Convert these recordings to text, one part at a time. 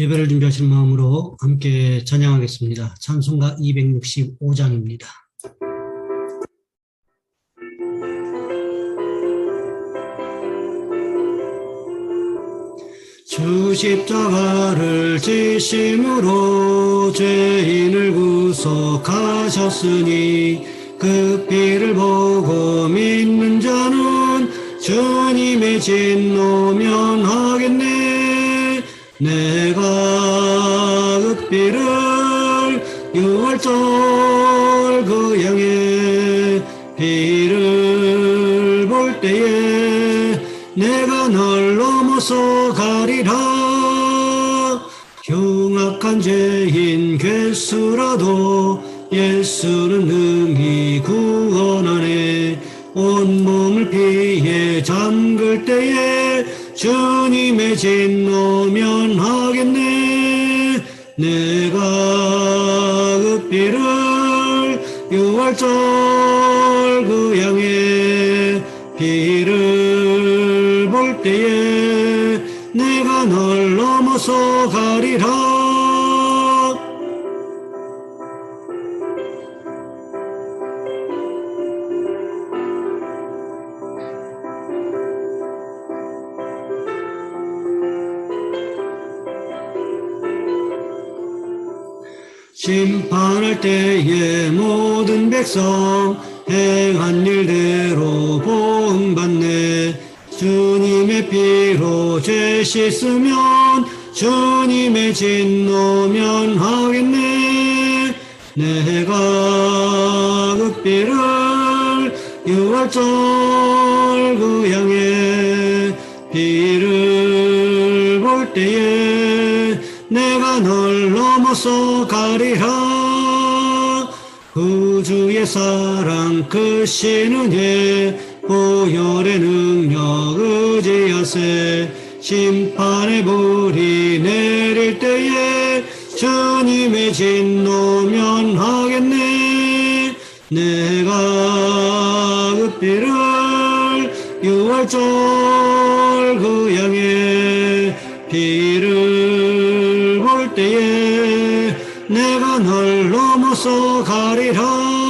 예배를 준비하신 마음으로 함께 찬양하겠습니다. 찬송가 265장입니다. 주 십자가를 지심으로 죄인을 구속하셨으니 그 피를 보고 믿는 자는 주님의 진노 면하겠네 내가 예수는 능히 구원하네 온몸을 피해 잠글 때에 주님의 진노 면하겠네. 내가 그 피를 유월절 백성 행한 일대로 보응받네. 주님의 피로 죄 씻으면 주님의 진노 면하겠네. 내가 그 피를 유월절 그 양의 피를 볼 때에 내가 널 넘어서 가리라. 구 주의 사랑 그 신은혜 보혈의 능력 의지하세. 심판의 불이 내릴 때에 주님의 진노 면하겠네. 내가 그 피를 유월절 그 양의 피를 볼 때에 내가 널 넘어서 가리라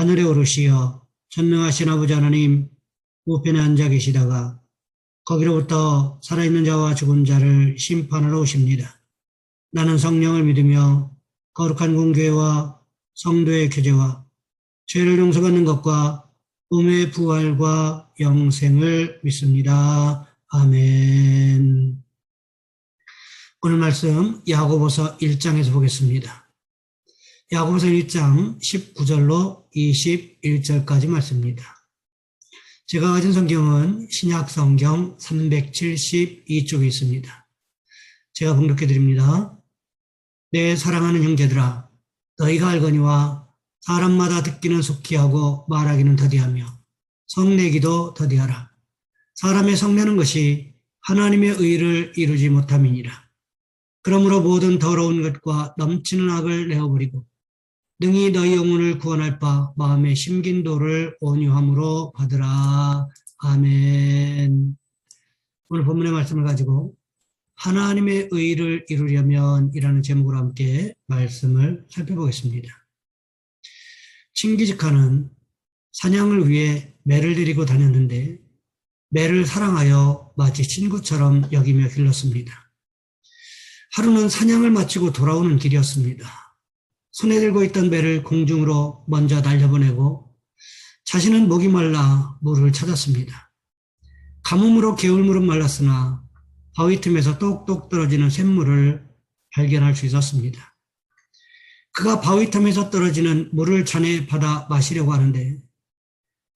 하늘에 오르시어 전능하신 아버지 하나님 우편에 앉아 계시다가 거기로부터 살아있는 자와 죽은 자를 심판하러 오십니다. 나는 성령을 믿으며 거룩한 공교회와 성도의 교제와 죄를 용서받는 것과 꿈의 부활과 영생을 믿습니다. 아멘. 오늘 말씀 야고보서 1장에서 보겠습니다. 야고보서 1장 19절로 21절까지 말씀입니다. 제가 가진 성경은 신약 성경 372쪽에 있습니다. 제가 봉독해 드립니다. 내 사랑하는 형제들아 너희가 알거니와 사람마다 듣기는 속히 하고 말하기는 더디하며 성내기도 더디하라. 사람의 성내는 것이 하나님의 의를 이루지 못함이니라. 그러므로 모든 더러운 것과 넘치는 악을 내어버리고 능히 너희 영혼을 구원할 바 마음의 심긴 도를 온유함으로 받으라. 아멘. 오늘 본문의 말씀을 가지고 하나님의 의를 이루려면 이라는 제목으로 함께 말씀을 살펴보겠습니다. 칭기즈카는 사냥을 위해 매를 데리고 다녔는데 매를 사랑하여 마치 친구처럼 여기며 길렀습니다. 하루는 사냥을 마치고 돌아오는 길이었습니다. 손에 들고 있던 매를 공중으로 먼저 날려보내고 자신은 목이 말라 물을 찾았습니다. 가뭄으로 개울물은 말랐으나 바위 틈에서 똑똑 떨어지는 샘물을 발견할 수 있었습니다. 그가 바위 틈에서 떨어지는 물을 잔에 받아 마시려고 하는데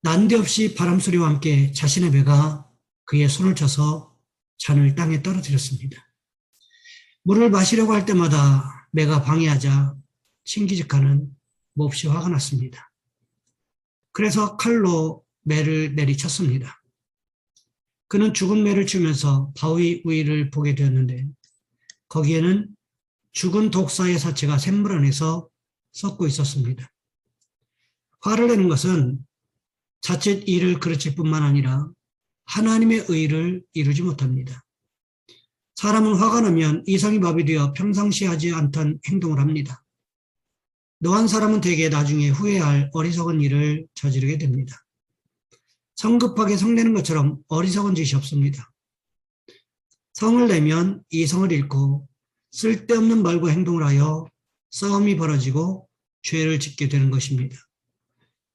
난데없이 바람 소리와 함께 자신의 배가 그의 손을 쳐서 잔을 땅에 떨어뜨렸습니다. 물을 마시려고 할 때마다 매가 방해하자 친기직하는 몹시 화가 났습니다. 그래서 칼로 매를 내리쳤습니다. 그는 죽은 매를 치면서 바위 위를 보게 되었는데 거기에는 죽은 독사의 사체가 샘물 안에서 썩고 있었습니다. 화를 내는 것은 자칫 일을 그르칠 뿐만 아니라 하나님의 의를 이루지 못합니다. 사람은 화가 나면 이성이 마비되어 평상시 하지 않던 행동을 합니다. 노한 사람은 대개 나중에 후회할 어리석은 일을 저지르게 됩니다. 성급하게 성내는 것처럼 어리석은 짓이 없습니다. 성을 내면 이성을 잃고 쓸데없는 말과 행동을 하여 싸움이 벌어지고 죄를 짓게 되는 것입니다.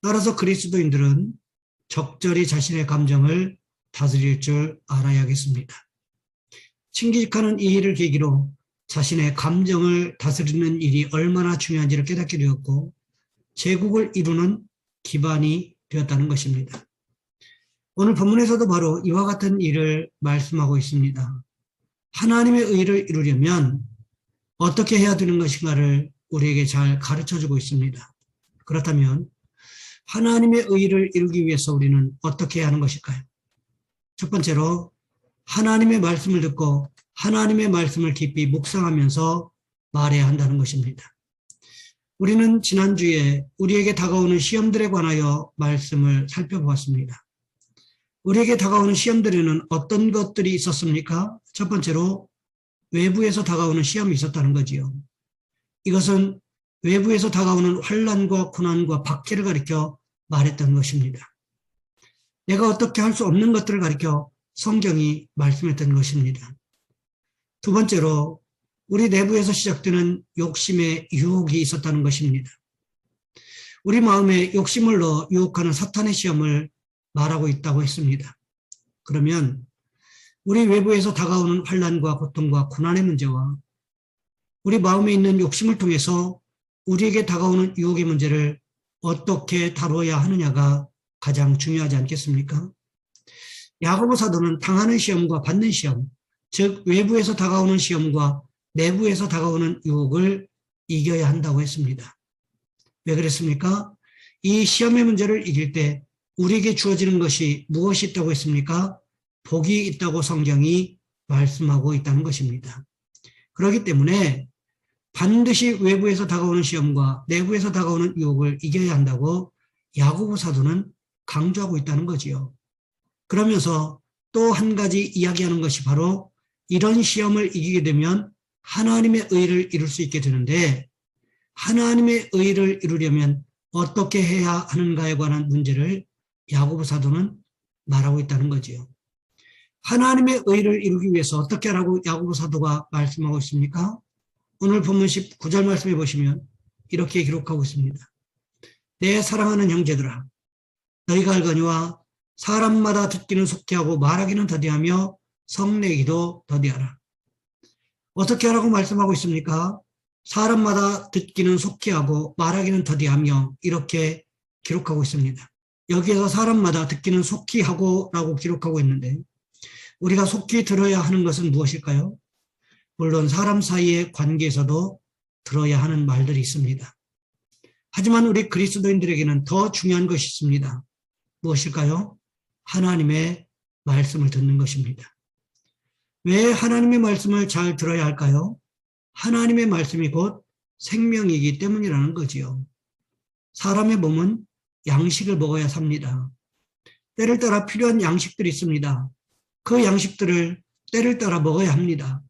따라서 그리스도인들은 적절히 자신의 감정을 다스릴 줄 알아야겠습니다. 친기직하는 이 일을 계기로 자신의 감정을 다스리는 일이 얼마나 중요한지를 깨닫게 되었고 제국을 이루는 기반이 되었다는 것입니다. 오늘 본문에서도 바로 이와 같은 일을 말씀하고 있습니다. 하나님의 의를 이루려면 어떻게 해야 되는 것인가를 우리에게 잘 가르쳐 주고 있습니다. 그렇다면 하나님의 의를 이루기 위해서 우리는 어떻게 하는 것일까요? 첫 번째로 하나님의 말씀을 듣고 하나님의 말씀을 깊이 묵상하면서 말해야 한다는 것입니다. 우리는 지난주에 우리에게 다가오는 시험들에 관하여 말씀을 살펴보았습니다. 우리에게 다가오는 시험들에는 어떤 것들이 있었습니까? 첫 번째로 외부에서 다가오는 시험이 있었다는 거지요. 이것은 외부에서 다가오는 환란과 고난과 박해를 가리켜 말했던 것입니다. 내가 어떻게 할 수 없는 것들을 가리켜 성경이 말씀했던 것입니다. 두 번째로 우리 내부에서 시작되는 욕심의 유혹이 있었다는 것입니다. 우리 마음에 욕심을 넣어 유혹하는 사탄의 시험을 말하고 있다고 했습니다. 그러면 우리 외부에서 다가오는 환란과 고통과 고난의 문제와 우리 마음에 있는 욕심을 통해서 우리에게 다가오는 유혹의 문제를 어떻게 다뤄야 하느냐가 가장 중요하지 않겠습니까? 야고보 사도는 당하는 시험과 받는 시험, 즉 외부에서 다가오는 시험과 내부에서 다가오는 유혹을 이겨야 한다고 했습니다. 왜 그랬습니까? 이 시험의 문제를 이길 때 우리에게 주어지는 것이 무엇이 있다고 했습니까? 복이 있다고 성경이 말씀하고 있다는 것입니다. 그렇기 때문에 반드시 외부에서 다가오는 시험과 내부에서 다가오는 유혹을 이겨야 한다고 야고보 사도는 강조하고 있다는 거지요. 그러면서 또 한 가지 이야기하는 것이 바로 이런 시험을 이기게 되면 하나님의 의를 이룰 수 있게 되는데 하나님의 의를 이루려면 어떻게 해야 하는가에 관한 문제를 야고보 사도는 말하고 있다는 거지요. 하나님의 의를 이루기 위해서 어떻게 하라고 야고보 사도가 말씀하고 있습니까? 오늘 본문 19절 말씀해 보시면 이렇게 기록하고 있습니다. 내 사랑하는 형제들아 너희가 알거니와 사람마다 듣기는 속히 하고 말하기는 더디하며 성내기도 더디하라. 어떻게 하라고 말씀하고 있습니까? 사람마다 듣기는 속히 하고 말하기는 더디하며 이렇게 기록하고 있습니다. 여기에서 사람마다 듣기는 속히 하고 라고 기록하고 있는데 우리가 속히 들어야 하는 것은 무엇일까요? 물론 사람 사이의 관계에서도 들어야 하는 말들이 있습니다. 하지만 우리 그리스도인들에게는 더 중요한 것이 있습니다. 무엇일까요? 하나님의 말씀을 듣는 것입니다. 왜 하나님의 말씀을 잘 들어야 할까요? 하나님의 말씀이 곧 생명이기 때문이라는 거지요. 사람의 몸은 양식을 먹어야 삽니다. 때를 따라 필요한 양식들이 있습니다. 그 양식들을 때를 따라 먹어야 합니다.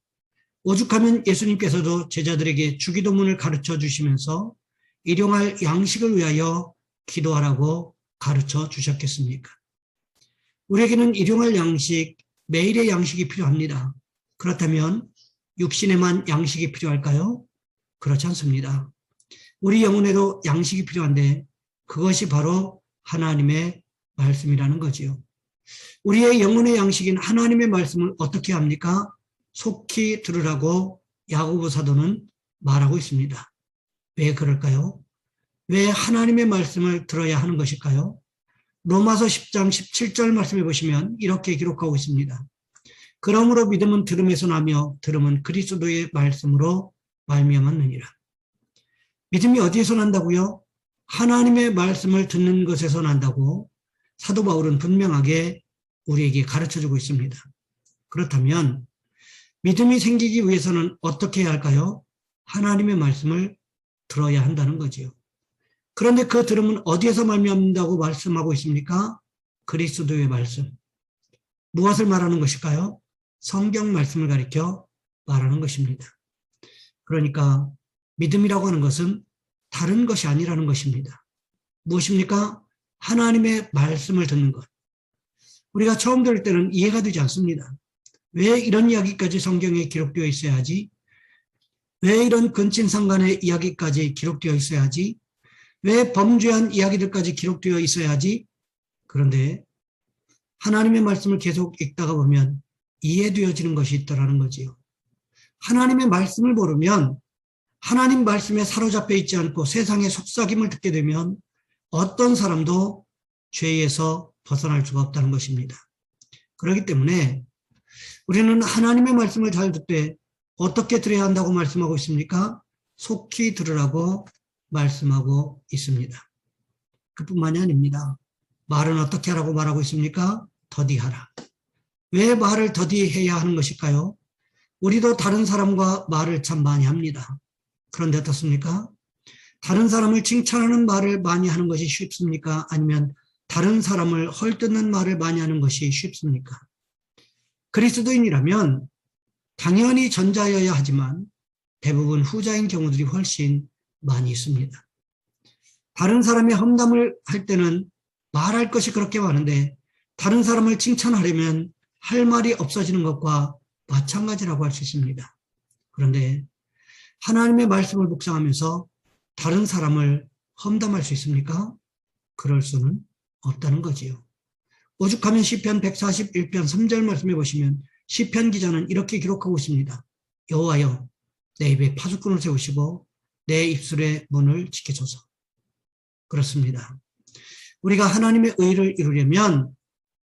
오죽하면 예수님께서도 제자들에게 주기도문을 가르쳐 주시면서 일용할 양식을 위하여 기도하라고 가르쳐 주셨겠습니까? 우리에게는 일용할 양식, 매일의 양식이 필요합니다. 그렇다면 육신에만 양식이 필요할까요? 그렇지 않습니다. 우리 영혼에도 양식이 필요한데 그것이 바로 하나님의 말씀이라는 거지요. 우리의 영혼의 양식인 하나님의 말씀을 어떻게 합니까? 속히 들으라고 야고보 사도는 말하고 있습니다. 왜 그럴까요? 왜 하나님의 말씀을 들어야 하는 것일까요? 로마서 10장 17절 말씀해 보시면 이렇게 기록하고 있습니다. 그러므로 믿음은 들음에서 나며 들음은 그리스도의 말씀으로 말미암았느니라. 믿음이 어디에서 난다고요? 하나님의 말씀을 듣는 것에서 난다고 사도 바울은 분명하게 우리에게 가르쳐 주고 있습니다. 그렇다면 믿음이 생기기 위해서는 어떻게 해야 할까요? 하나님의 말씀을 들어야 한다는 거지요. 그런데 그 들음은 어디에서 말미암는다고 말씀하고 있습니까? 그리스도의 말씀. 무엇을 말하는 것일까요? 성경 말씀을 가리켜 말하는 것입니다. 그러니까 믿음이라고 하는 것은 다른 것이 아니라는 것입니다. 무엇입니까? 하나님의 말씀을 듣는 것. 우리가 처음 들을 때는 이해가 되지 않습니다. 왜 이런 이야기까지 성경에 기록되어 있어야 하지? 왜 이런 근친상간의 이야기까지 기록되어 있어야 하지? 왜 범죄한 이야기들까지 기록되어 있어야 하지? 그런데 하나님의 말씀을 계속 읽다가 보면 이해되어지는 것이 있더라는 거지요. 하나님의 말씀을 모르면 하나님 말씀에 사로잡혀 있지 않고 세상의 속삭임을 듣게 되면 어떤 사람도 죄에서 벗어날 수가 없다는 것입니다. 그렇기 때문에 우리는 하나님의 말씀을 잘 듣되 어떻게 들어야 한다고 말씀하고 있습니까? 속히 들으라고 말씀하고 있습니다. 그뿐만이 아닙니다. 말은 어떻게 하라고 말하고 있습니까? 더디하라. 왜 말을 더디해야 하는 것일까요? 우리도 다른 사람과 말을 참 많이 합니다. 그런데 어떻습니까? 다른 사람을 칭찬하는 말을 많이 하는 것이 쉽습니까? 아니면 다른 사람을 헐뜯는 말을 많이 하는 것이 쉽습니까? 그리스도인이라면 당연히 전자여야 하지만 대부분 후자인 경우들이 훨씬 많이 있습니다. 다른 사람의 험담을 할 때는 말할 것이 그렇게 많은데 다른 사람을 칭찬하려면 할 말이 없어지는 것과 마찬가지라고 할 수 있습니다. 그런데 하나님의 말씀을 묵상하면서 다른 사람을 험담할 수 있습니까? 그럴 수는 없다는 거지요. 오죽하면 시편 141편 3절 말씀해 보시면 시편 기자는 이렇게 기록하고 있습니다. 여호와여 내 입에 파수꾼을 세우시고 내 입술의 문을 지켜줘서 그렇습니다. 우리가 하나님의 의를 이루려면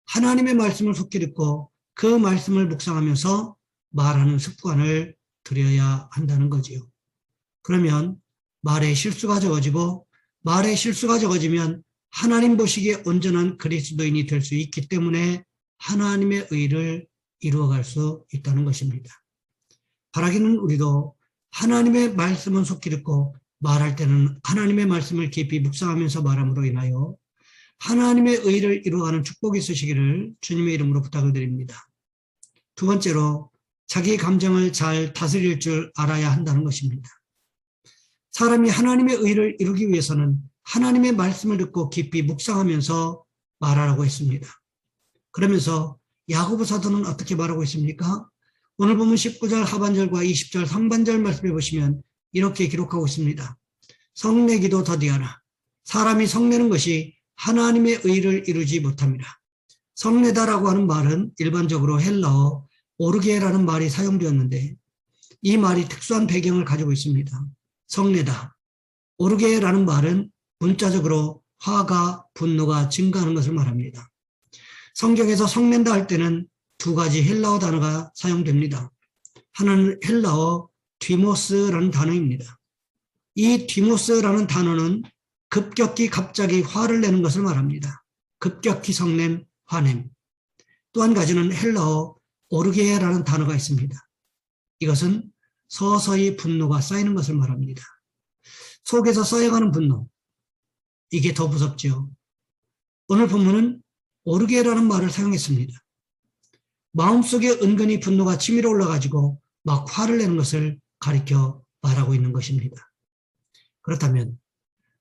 하나님의 말씀을 속히 듣고 그 말씀을 묵상하면서 말하는 습관을 들여야 한다는 거지요. 그러면 말에 실수가 적어지고 말에 실수가 적어지면 하나님 보시기에 온전한 그리스도인이 될 수 있기 때문에 하나님의 의를 이루어갈 수 있다는 것입니다. 바라기는 우리도 하나님의 말씀은 속히 듣고 말할 때는 하나님의 말씀을 깊이 묵상하면서 말함으로 인하여 하나님의 의를 이루어가는 축복이 있으시기를 주님의 이름으로 부탁을 드립니다. 두 번째로 자기 감정을 잘 다스릴 줄 알아야 한다는 것입니다. 사람이 하나님의 의를 이루기 위해서는 하나님의 말씀을 듣고 깊이 묵상하면서 말하라고 했습니다. 그러면서 야고보 사도는 어떻게 말하고 있습니까? 오늘 보면 19절 하반절과 20절 상반절 말씀해 보시면 이렇게 기록하고 있습니다. 성내기도 더디하라. 사람이 성내는 것이 하나님의 의를 이루지 못합니다. 성내다라고 하는 말은 일반적으로 헬라어 오르게라는 말이 사용되었는데 이 말이 특수한 배경을 가지고 있습니다. 성내다. 오르게라는 말은 문자적으로 화가 분노가 증가하는 것을 말합니다. 성경에서 성낸다 할 때는 두 가지 헬라어 단어가 사용됩니다. 하나는 헬라어 뒤모스라는 단어입니다. 이 뒤모스라는 단어는 급격히 갑자기 화를 내는 것을 말합니다. 급격히 성냄, 화냄. 또 한 가지는 헬라어 오르게라는 단어가 있습니다. 이것은 서서히 분노가 쌓이는 것을 말합니다. 속에서 쌓여가는 분노. 이게 더 무섭죠. 오늘 본문은 오르게라는 말을 사용했습니다. 마음속에 은근히 분노가 치밀어 올라가지고 막 화를 내는 것을 가리켜 말하고 있는 것입니다. 그렇다면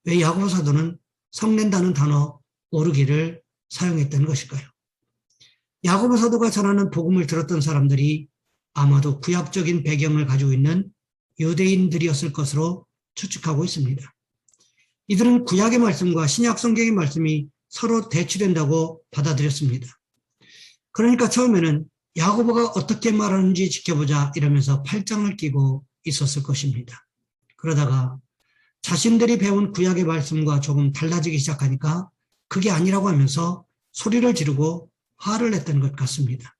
왜 야고보 사도는 성낸다는 단어 오르기를 사용했다는 것일까요? 야고보 사도가 전하는 복음을 들었던 사람들이 아마도 구약적인 배경을 가지고 있는 유대인들이었을 것으로 추측하고 있습니다. 이들은 구약의 말씀과 신약 성경의 말씀이 서로 대치된다고 받아들였습니다. 그러니까 처음에는 야고보가 어떻게 말하는지 지켜보자 이러면서 팔짱을 끼고 있었을 것입니다. 그러다가 자신들이 배운 구약의 말씀과 조금 달라지기 시작하니까 그게 아니라고 하면서 소리를 지르고 화를 냈던 것 같습니다.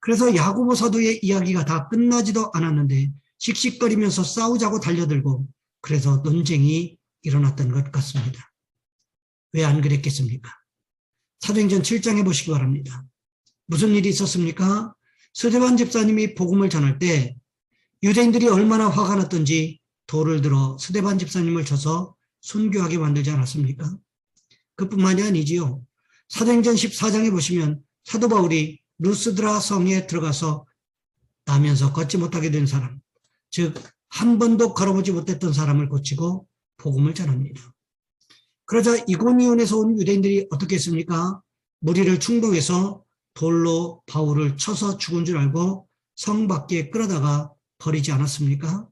그래서 야고보 사도의 이야기가 다 끝나지도 않았는데 씩씩거리면서 싸우자고 달려들고 그래서 논쟁이 일어났던 것 같습니다. 왜 안 그랬겠습니까? 사도행전 7장에 보시기 바랍니다. 무슨 일이 있었습니까? 스데반 집사님이 복음을 전할 때 유대인들이 얼마나 화가 났던지 돌을 들어 스데반 집사님을 쳐서 순교하게 만들지 않았습니까? 그뿐만이 아니지요. 사도행전 14장에 보시면 사도 바울이 루스드라 성에 들어가서 나면서 걷지 못하게 된 사람, 즉 한 번도 걸어보지 못했던 사람을 고치고 복음을 전합니다. 그러자 이고니온에서 온 유대인들이 어떻게 했습니까? 무리를 충동해서 돌로 바울을 쳐서 죽은 줄 알고 성 밖에 끌어다가 버리지 않았습니까?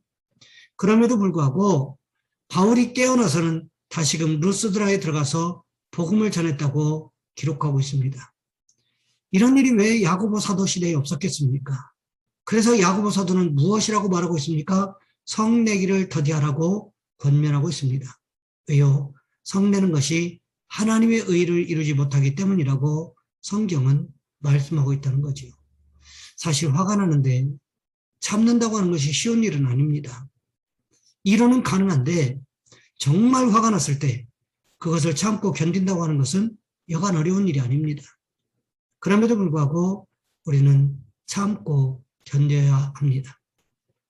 그럼에도 불구하고 바울이 깨어나서는 다시금 루스드라에 들어가서 복음을 전했다고 기록하고 있습니다. 이런 일이 왜 야고보 사도 시대에 없었겠습니까? 그래서 야고보 사도는 무엇이라고 말하고 있습니까? 성내기를 더디하라고 권면하고 있습니다. 왜요? 성내는 것이 하나님의 의를 이루지 못하기 때문이라고 성경은 말씀하고 있다는 거죠. 사실 화가 나는데 참는다고 하는 것이 쉬운 일은 아닙니다. 이론은 가능한데 정말 화가 났을 때 그것을 참고 견딘다고 하는 것은 여간 어려운 일이 아닙니다. 그럼에도 불구하고 우리는 참고 견뎌야 합니다.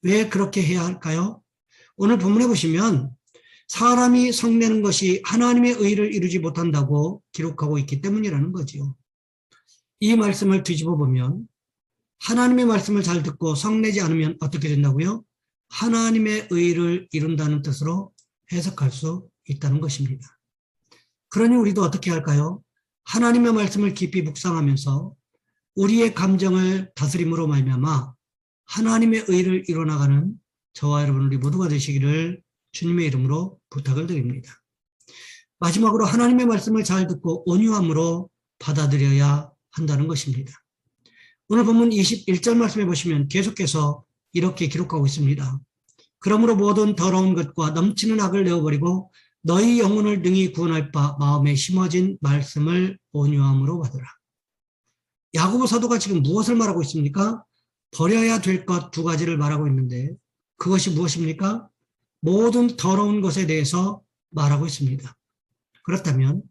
왜 그렇게 해야 할까요? 오늘 본문에 보시면 사람이 성내는 것이 하나님의 의를 이루지 못한다고 기록하고 있기 때문이라는 거지요. 이 말씀을 뒤집어 보면 하나님의 말씀을 잘 듣고 성내지 않으면 어떻게 된다고요? 하나님의 의를 이룬다는 뜻으로 해석할 수 있다는 것입니다. 그러니 우리도 어떻게 할까요? 하나님의 말씀을 깊이 묵상하면서 우리의 감정을 다스림으로 말미암아 하나님의 의를 이뤄나가는 저와 여러분 우리 모두가 되시기를 주님의 이름으로 부탁을 드립니다. 마지막으로 하나님의 말씀을 잘 듣고 온유함으로 받아들여야 한다는 것입니다. 오늘 본문 21절 말씀해 보시면 계속해서 이렇게 기록하고 있습니다. 그러므로 모든 더러운 것과 넘치는 악을 내어버리고 너희 영혼을 능히 구원할 바 마음에 심어진 말씀을 온유함으로 받으라. 야고보 사도가 지금 무엇을 말하고 있습니까? 버려야 될 것 두 가지를 말하고 있는데 그것이 무엇입니까? 모든 더러운 것에 대해서 말하고 있습니다. 그렇다면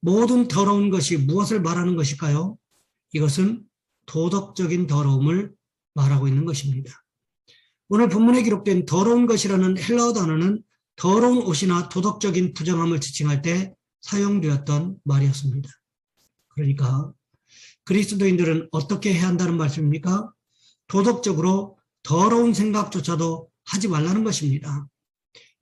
모든 더러운 것이 무엇을 말하는 것일까요? 이것은 도덕적인 더러움을 말하고 있는 것입니다. 오늘 본문에 기록된 더러운 것이라는 헬라어 단어는 더러운 옷이나 도덕적인 부정함을 지칭할 때 사용되었던 말이었습니다. 그러니까 그리스도인들은 어떻게 해야 한다는 말씀입니까? 도덕적으로 더러운 생각조차도 하지 말라는 것입니다.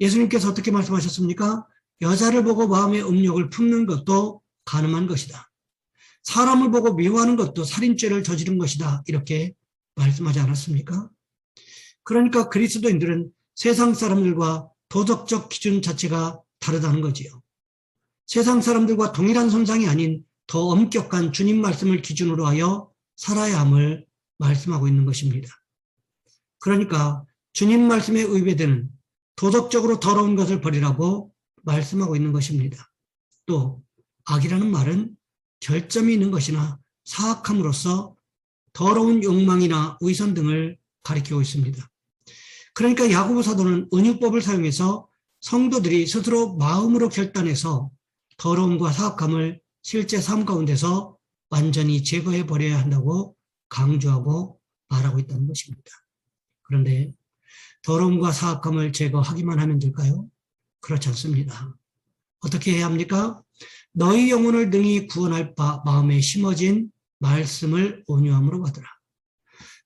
예수님께서 어떻게 말씀하셨습니까? 여자를 보고 마음의 음욕을 품는 것도 가늠한 것이다. 사람을 보고 미워하는 것도 살인죄를 저지른 것이다. 이렇게 말씀하지 않았습니까? 그러니까 그리스도인들은 세상 사람들과 도덕적 기준 자체가 다르다는 거지요. 세상 사람들과 동일한 선상이 아닌 더 엄격한 주님 말씀을 기준으로 하여 살아야 함을 말씀하고 있는 것입니다. 그러니까 주님 말씀에 의배되는 도덕적으로 더러운 것을 버리라고 말씀하고 있는 것입니다. 또 악이라는 말은 결점이 있는 것이나 사악함으로써 더러운 욕망이나 의선 등을 가리키고 있습니다. 그러니까 야고보 사도는 은유법을 사용해서 성도들이 스스로 마음으로 결단해서 더러움과 사악함을 실제 삶 가운데서 완전히 제거해 버려야 한다고 강조하고 말하고 있다는 것입니다. 그런데 더러움과 사악함을 제거하기만 하면 될까요? 그렇지 않습니다. 어떻게 해야 합니까? 너희 영혼을 능히 구원할 바 마음에 심어진 말씀을 온유함으로 받으라.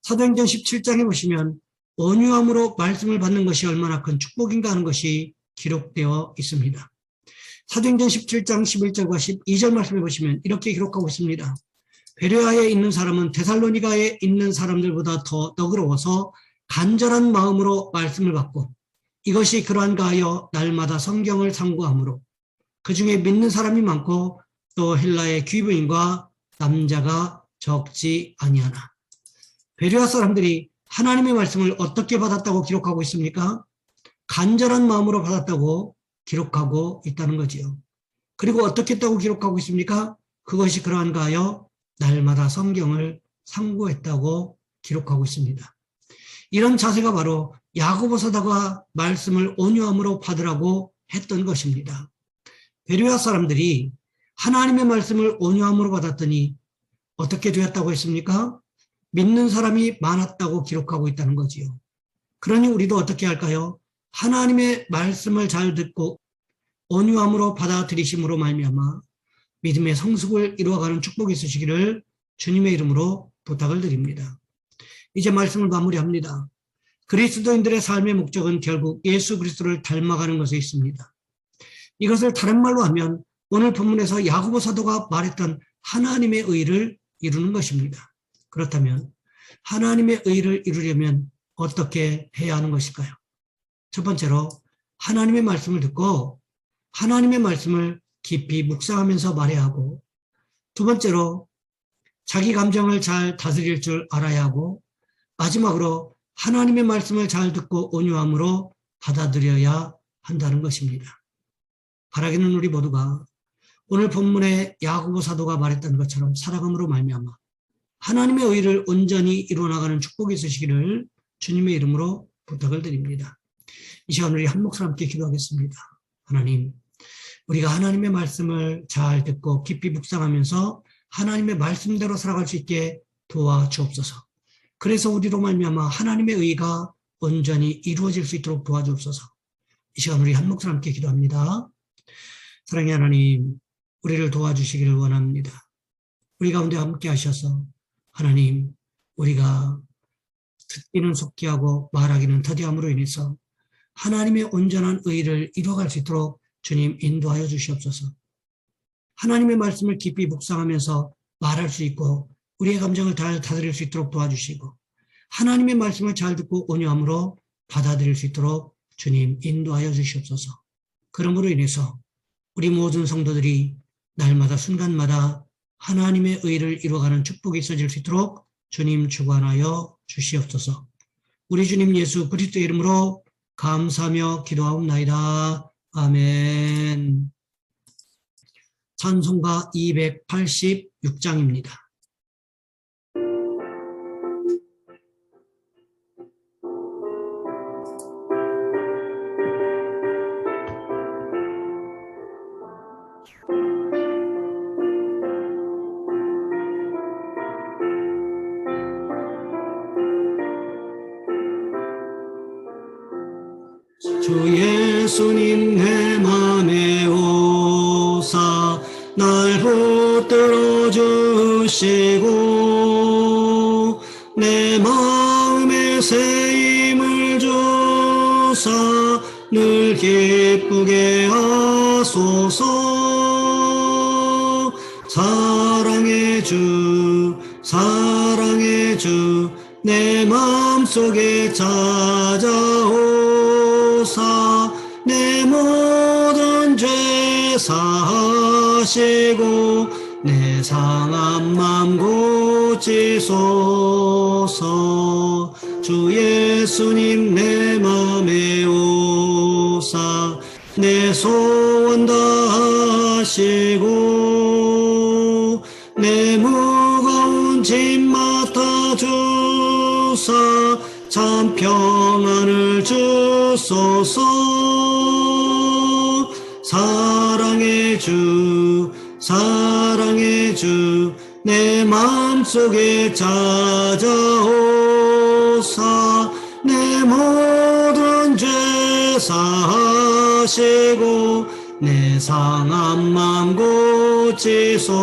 사도행전 17장에 보시면 온유함으로 말씀을 받는 것이 얼마나 큰 축복인가 하는 것이 기록되어 있습니다. 사도행전 17장 11절과 12절 말씀해 보시면 이렇게 기록하고 있습니다. 베레아에 있는 사람은 데살로니가에 있는 사람들보다 더 너그러워서 간절한 마음으로 말씀을 받고 이것이 그러한가 하여 날마다 성경을 상고하므로 그 중에 믿는 사람이 많고 또 헬라의 귀부인과 남자가 적지 아니하나. 베레아 사람들이 하나님의 말씀을 어떻게 받았다고 기록하고 있습니까? 간절한 마음으로 받았다고 기록하고 있다는 거지요. 그리고 어떻게 했다고 기록하고 있습니까? 그것이 그러한가 하여 날마다 성경을 상고했다고 기록하고 있습니다. 이런 자세가 바로 야고보 사도가 말씀을 온유함으로 받으라고 했던 것입니다. 베르야 사람들이 하나님의 말씀을 온유함으로 받았더니 어떻게 되었다고 했습니까? 믿는 사람이 많았다고 기록하고 있다는 거지요. 그러니 우리도 어떻게 할까요? 하나님의 말씀을 잘 듣고 온유함으로 받아들이심으로 말미암아 믿음의 성숙을 이루어가는 축복이 있으시기를 주님의 이름으로 부탁을 드립니다. 이제 말씀을 마무리합니다. 그리스도인들의 삶의 목적은 결국 예수 그리스도를 닮아가는 것에 있습니다. 이것을 다른 말로 하면 오늘 본문에서 야고보 사도가 말했던 하나님의 의를 이루는 것입니다. 그렇다면 하나님의 의를 이루려면 어떻게 해야 하는 것일까요? 첫 번째로 하나님의 말씀을 듣고 하나님의 말씀을 깊이 묵상하면서 말해야 하고 두 번째로 자기 감정을 잘 다스릴 줄 알아야 하고 마지막으로 하나님의 말씀을 잘 듣고 온유함으로 받아들여야 한다는 것입니다. 바라기는 우리 모두가 오늘 본문의 야고보 사도가 말했던 것처럼 살아감으로 말미암아 하나님의 의를 온전히 이루어나가는 축복이 있으시기를 주님의 이름으로 부탁을 드립니다. 이 시간 우리 한 목소리 함께 기도하겠습니다. 하나님, 우리가 하나님의 말씀을 잘 듣고 깊이 묵상하면서 하나님의 말씀대로 살아갈 수 있게 도와주옵소서. 그래서 우리로 말미암아 하나님의 의가 온전히 이루어질 수 있도록 도와주옵소서. 이 시간 우리 한 목소리 함께 기도합니다. 사랑의 하나님, 우리를 도와주시기를 원합니다. 우리 가운데 함께 하셔서 하나님, 우리가 듣기는 속기 하고 말하기는 더디함으로 인해서 하나님의 온전한 의를 이뤄갈 수 있도록 주님 인도하여 주시옵소서. 하나님의 말씀을 깊이 묵상하면서 말할 수 있고 우리의 감정을 잘 다스릴 수 있도록 도와주시고 하나님의 말씀을 잘 듣고 온유함으로 받아들일 수 있도록 주님 인도하여 주시옵소서. 그러므로 인해서 우리 모든 성도들이 날마다 순간마다 하나님의 의를 이루어가는 축복이 있어질 수 있도록 주님 주관하여 주시옵소서. 우리 주님 예수 그리스도의 이름으로 감사하며 기도하옵나이다. 아멘. 찬송가 286장입니다. 예수님 내 맘에 오사 날 붙들어 주시고 내 마음에 새 힘을 주사 늘 기쁘게 하소서. 사랑의 주 사랑의 주내 마음속에 찾아오사 내 모든 죄 사하시고 내 상한 맘 고치소서. 주 예수님 내 맘에 오사 내 소원 다 하시고 내 무거운 짐 맡아주사 참 평안을 주소서 내 마음속에 찾아오사 내 모든 죄 사하시고 내 상한 맘 고치소서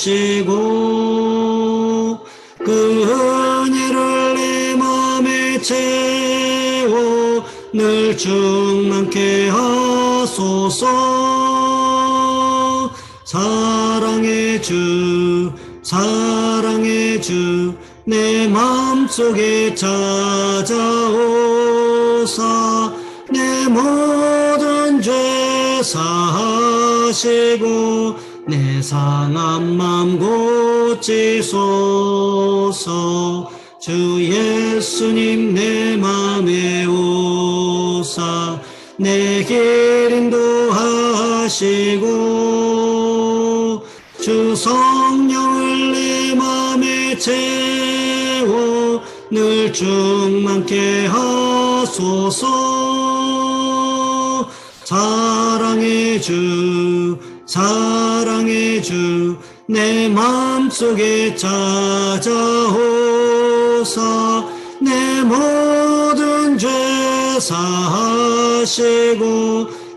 하시고 그 은혜를 내 맘에 채워 늘 충만케 하소서. 사랑의 주 사랑의 주 내 마음속에 찾아오사. 내 모든 죄 사하시고 내 상한 맘 고치소서. 주 예수님 내 맘에 오사. 내 길 인도하시고 주 성령을 내 맘에 채워 늘 충만케 하소서. 사랑의 주 사랑의 주내 맘속에 찾아오사 내 모든 죄 사하시고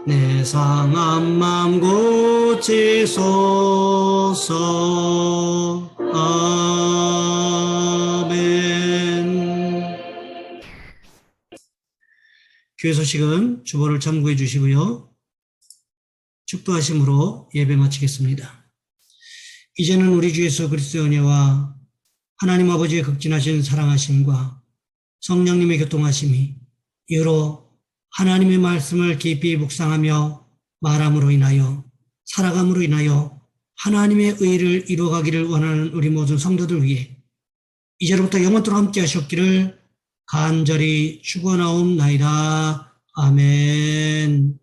내 상한 맘 고치소서 아멘 교회 소식은 주보를 참고해 주시고요. 축도하심으로 예배 마치겠습니다. 이제는 우리 주 예수 그리스도의 은혜와 하나님 아버지의 극진하신 사랑하심과 성령님의 교통하심이 이후로 하나님의 말씀을 깊이 묵상하며 말함으로 인하여 살아감으로 인하여 하나님의 의를 이루어가기를 원하는 우리 모든 성도들 위해 이제로부터 영원토록 함께 하셨기를 간절히 축원하옵나이다. 아멘.